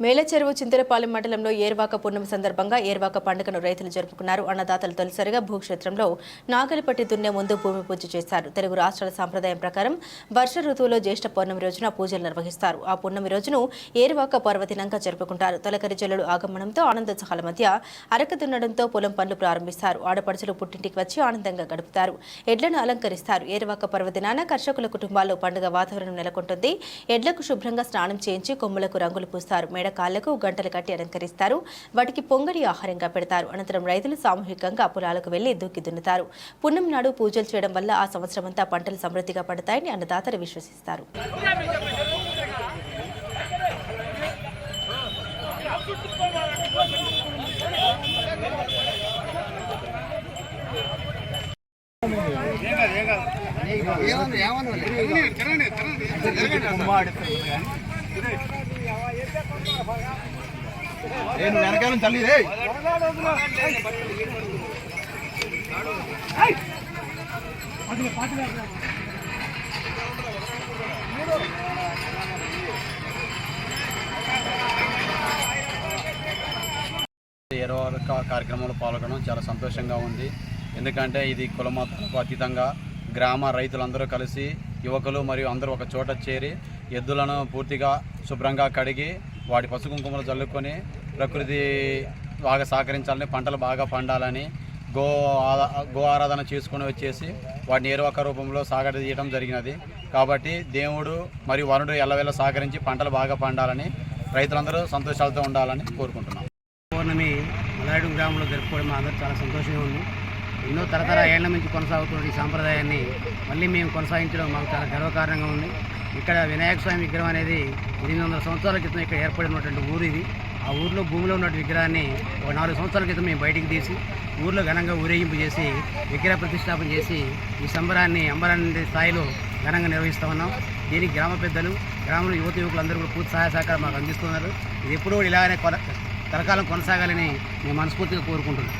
మేలచెరువు చింతలపాలెం మండలంలో ఏర్వాక పూర్ణమి సందర్భంగా ఏర్వాక పండుగను రైతులు జరుపుకున్నారు. అన్నదాతలు తొలిసారిగా భూక్షేత్రంలో నాగలిపట్టి దున్నే ముందు భూమి పూజ చేశారు. తెలుగు రాష్ట్రాల సాంప్రదాయం ప్రకారం వర్ష ఋతువులో జ్యేష్ఠ పౌర్ణమి రోజున పూజలు నిర్వహిస్తారు. ఆ పూర్ణమి రోజును ఏర్వాక పర్వదినంగా జరుపుకుంటారు. తొలకరి జల్లుడు ఆగమనంతో ఆనందోత్సాహాల మధ్య అరక దున్నడంతో పొలం పనులు ప్రారంభిస్తారు. ఆడపడుచులు పుట్టింటికి వచ్చి ఆనందంగా గడుపుతారు. ఎడ్లను అలంకరిస్తారు. ఏర్వాక పర్వదినాన కర్షకుల కుటుంబాల్లో పండుగ వాతావరణం నెలకొంటుంది. ఎడ్లకు శుభ్రంగా స్నానం చేయించి కొమ్ములకు రంగులు పూస్తారు. మేడ కాళ్ళకు గంటలు కట్టి అలంకరిస్తారు. వాటికి పొంగడి ఆహారంగా పెడతారు. అనంతరం రైతులు సామూహికంగా పొలాలకు వెళ్ళి దుక్కి దున్నుతారు. పున్నం నాడు పూజలు చేయడం వల్ల ఆ సంవత్సరమంతా పంటలు సమృద్ధిగా పడతాయని అన్నదాతలు విశ్వసిస్తారు. నేను వెనకాల తల్లి రే ఇరవై కార్యక్రమంలో పాల్గొనడం చాలా సంతోషంగా ఉంది. ఎందుకంటే ఇది కులమతాలకు అతీతంగా గ్రామ రైతులందరూ కలిసి యువకులు మరియు అందరూ ఒక చోట చేరి ఎద్దులను పూర్తిగా శుభ్రంగా కడిగి వాటి పసుపు కుంకుమలు చల్లుకొని ప్రకృతి బాగా సహకరించాలని పంటలు బాగా పండాలని గో గో ఆరాధన చేసుకొని వచ్చేసి వాటిని ఏరువాక రూపంలో సాగట తీయడం జరిగినది. కాబట్టి దేవుడు మరియు వరుడు ఎల్లవేళ సహకరించి పంటలు బాగా పండాలని రైతులందరూ సంతోషాలతో ఉండాలని కోరుకుంటున్నాం. పౌర్ణమి మలాయుడు గ్రామంలో జరుపుకోవడం మా అందరూ చాలా సంతోషంగా ఉంది. ఎన్నో తరతర ఏళ్ళ నుంచి కొనసాగుతున్న ఈ సాంప్రదాయాన్ని మళ్ళీ మేము కొనసాగించడం మాకు చాలా గర్వకారణంగా ఉంది. ఇక్కడ వినాయక స్వామి విగ్రహం అనేది ఎనిమిది వందల సంవత్సరాల క్రితం ఇక్కడ ఏర్పడినటువంటి ఊరు ఇది. ఆ ఊర్లో భూమిలో ఉన్న విగ్రహాన్ని ఒక నాలుగు సంవత్సరాల క్రితం మేము బయటికి తీసి ఊర్లో ఘనంగా ఊరేగింపు చేసి విగ్రహ ప్రతిష్టాపన చేసి ఈ సంబరాన్ని అంబరాన్ని స్థాయిలో ఘనంగా నిర్వహిస్తూ ఉన్నాం. దీనికి గ్రామ పెద్దలు గ్రామంలో యువత యువకులందరూ కూడా పూర్తి సహాయ సహకారం మాకు అందిస్తున్నారు. ఇది ఎప్పుడూ కూడా ఇలాగనే కొన తరకాలం కొనసాగాలని మేము మనస్ఫూర్తిగా కోరుకుంటున్నాం.